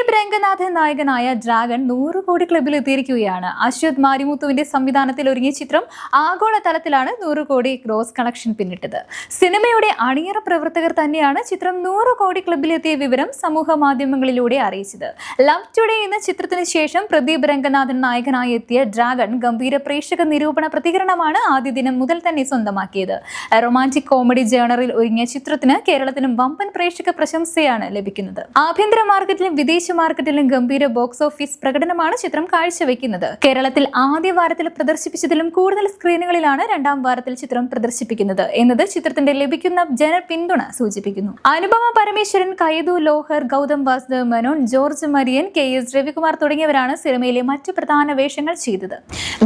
പ്രദീപ് രംഗനാഥൻ നായകനായ ഡ്രാഗൺ നൂറ് കോടി ക്ലബിൽ എത്തിയിരിക്കുകയാണ്. അശ്വത് മാരിമുത്തുവിന്റെ സംവിധാനത്തിൽ ഒരുങ്ങിയ ചിത്രം ആഗോള തലത്തിലാണ് നൂറ് കോടി ഗ്രോസ് കളക്ഷൻ പിന്നിട്ടത്. സിനിമയുടെ അണിയറ പ്രവർത്തകർ തന്നെയാണ് ചിത്രം നൂറ് കോടി ക്ലബിലെത്തിയ വിവരം സമൂഹ മാധ്യമങ്ങളിലൂടെ അറിയിച്ചത്. ലവ് ടുഡേ എന്ന ചിത്രത്തിന് ശേഷം പ്രദീപ് രംഗനാഥൻ നായകനായി എത്തിയ ഡ്രാഗൺ ഗംഭീര പ്രേക്ഷക നിരൂപണ പ്രതികരണമാണ് ആദ്യ ദിനം മുതൽ തന്നെ സ്വന്തമാക്കിയത്. റൊമാന്റിക് കോമഡി ജേണറിൽ ഒരുങ്ങിയ ചിത്രത്തിന് കേരളത്തിനും വമ്പൻ പ്രേക്ഷക പ്രശംസയാണ് ലഭിക്കുന്നത്. ആഭ്യന്തര മാർക്കറ്റിലും വിദേശ മാർക്കറ്റിലും ഗംഭീര ബോക്സ് ഓഫീസ് പ്രകടനമാണ് ചിത്രം കാഴ്ചവെക്കുന്നത്. കേരളത്തിൽ ആദ്യ വാരത്തിൽ പ്രദർശിപ്പിച്ചതിലും കൂടുതൽ സ്ക്രീനുകളിലാണ് രണ്ടാം വാരത്തിൽ ചിത്രം പ്രദർശിപ്പിക്കുന്നത് എന്നത് ചിത്രത്തിന്റെ ലഭിക്കുന്ന ജന പിന്തുണ സൂചിപ്പിക്കുന്നു. Anupama Parameswaran Kayadu Lohar Gautham Vasudev Menon George Maryan K S Ravikumar തുടങ്ങിയവരാണ് സിനിമയിലെ മറ്റ് പ്രധാന വേഷങ്ങൾ ചെയ്തത്.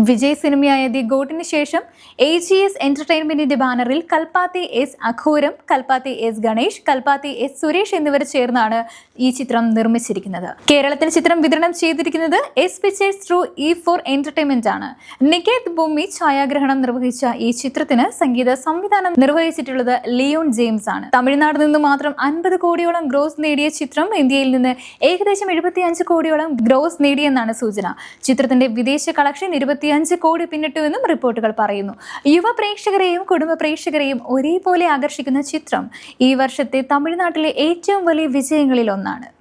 വിജയ് സിനിമയായ ദി ഗോട്ടിന് ശേഷം എ ജി എസ് എന്റർടൈൻമെന്റിന്റെ ബാനറിൽ Kalpathi S Aghoram Kalpathi S Ganesh Kalpathi S Suresh എന്നിവർ ചേർന്നാണ് ഈ ചിത്രം നിർമ്മിച്ചിരിക്കുന്നത്. കേരളത്തിൽ ചിത്രം വിതരണം ചെയ്തിരിക്കുന്നത് S pictures through E four entertainment ആണ്. നികേത് ഭൂമി ഛായാഗ്രഹണം നിർവഹിച്ച ഈ ചിത്രത്തിന് സംഗീത സംവിധാനം നിർവഹിച്ചിട്ടുള്ളത് ലിയോൺ ജെയിംസ് ആണ്. തമിഴ്നാട് നിന്ന് മാത്രം അൻപത് കോടിയോളം ഗ്രോസ് നേടിയ ചിത്രം ഇന്ത്യയിൽ നിന്ന് ഏകദേശം എഴുപത്തി അഞ്ച് കോടിയോളം ഗ്രോസ് നേടിയെന്നാണ് സൂചന. ചിത്രത്തിന്റെ വിദേശ കളക്ഷൻ ഇരുപത്തിയഞ്ച് കോടി പിന്നിട്ടുവെന്നും റിപ്പോർട്ടുകൾ പറയുന്നു. യുവ പ്രേക്ഷകരെയും കുടുംബ പ്രേക്ഷകരെയും ഒരേപോലെ ആകർഷിക്കുന്ന ചിത്രം ഈ വർഷത്തെ തമിഴ്നാട്ടിലെ ഏറ്റവും വലിയ വിജയങ്ങളിൽ ഒന്നാണ്.